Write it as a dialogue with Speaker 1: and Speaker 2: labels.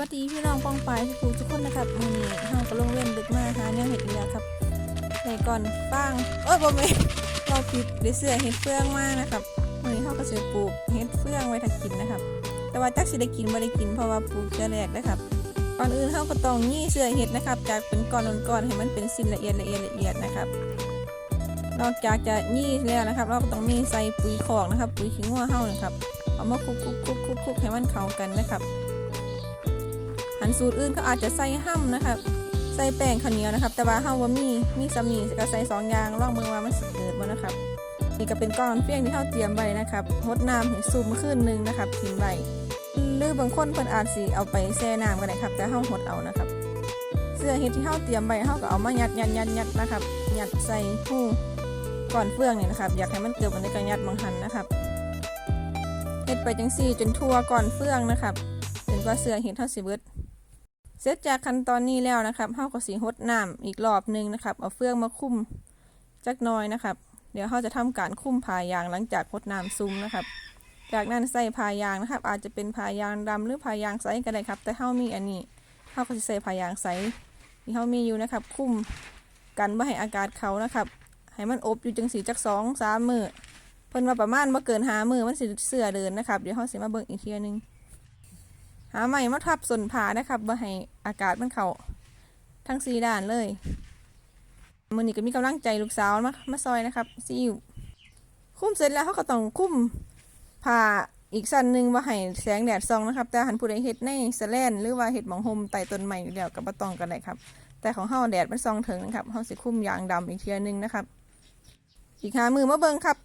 Speaker 1: วัสดีพี่น้องป้องปายทุกทุกคนนะครับมื้อนี้เฮาก็ลงเล่นดึกมาหาแนวเห็ดอีกแล้วครับในก่อนป้างเอ้ยบ่แม่เราผิดได้เสือเห็ดเฟืองมากนะครับมื้อนี้เฮาก็สิปลูกเห็ดเฟืองไว้ถ้ากินนะครับ แต่ว่าจักสิได้กินบ่ได้กินเพราะว่าปลูกเทื่อแรกนะครับก่อนอื่นเฮาก็ต้องยี่เสือเห็ดนะครับ จากเป็นก้อนๆให้มันเป็นสิ้นละเอียดละเอียดละเอียดนะครับนอกจากจะยี่แล้วนะครับ เราก็ต้องมีใส่ปุ๋ยคอกนะครับ ปุ๋ยขี้งัวเฮานะครับเอามาคลุกๆๆๆๆให้มันเข้ากันนะครับ อันสูตรอื่นเขาอาจจะใส่ห้ำนะครับใส่แป้งข้าวเหนียวนะครับ แต่ว่าเฮาว่ามีมีสำนีก็ใส่สองอย่างลองเบิ่งว่ามันสเกิดบ่นะครับนี่ก็เป็นก้อนเฟี้ยงที่เฮาเตรียมไว้นะครับรดน้ำให้ซุ่มขึ้นนึงนะครับทิ้งไว้หรือบางคนเพิ่นอาจสิเอาไปแช่น้ำก็ได้ครับแต่เฮาหดเอานะครับ เสื้อเฮ็ดที่เฮาเตรียมไว้เฮาก็เอามายัดยัดยัดยัดนะครับยัดใส่หูก่อนเฟืองนี่นะครับ อยากให้มันเกิดมันได้ก็ยัดบางหันนะครับเฮ็ดไปจังซี่จนทั่วก่อนเฟืองนะครับจนกว่าเสื้อเฮ็ดเฮาสิเบิด เสร็จจากขั้นตอนนี้แล้วนะครับเฮาก็สีหดน้ำอีกรอบหนึงนะครับ เอาเฟืองมาคุ้มจักน้อยนะครับ เดี๋ยวเฮาจะทำการคุ้มผายางหลังจากหดน้ำซุ่มนะครับ จากนั้นใส่ผายางนะครับ อาจจะเป็นผายางดำหรือผายางใสก็ได้ครับ แต่เฮามีอันนี้เฮาก็สิใส่ผายางใสที่เฮามีอยู่นะครับ คุ้มกันไม่ให้อากาศเขานะครับ ให้มันอบอยู่จังสีจักสองสามมือเพิ่นว่าประมาณบ่เกินหามือมันสิเสือเดินนะครับ เดี๋ยวเฮาสิมาเบิ่งอีกเทียหนึง หาใหม่มาทับส่วนผานะครับบ่ให้อากาศมันเข้าทั้งสีด้านเลยมือนี้ก็มีกำลังใจลูกสาวมามาซอยนะครับซีอิ๊วคุ้มเสร็จแล้วเขาก็ต้องคุ้มผ่าอีกสั้นหนึ่งว่าให้แสงแดดส่องนะครับ แต่หันผู้ใดเฮ็ดในสแลนหรือว่าเฮ็ดหมองโฮมไต่ต้นใหม่อยู่แล้วกับบ่ต้องกันได้ครับ แต่ของเฮาแดดมันส่องถึงนะครับเฮาสิคุ้มยางดำอีกเทียหนึงนะครับ อีกหามือมาเบิ่งครับ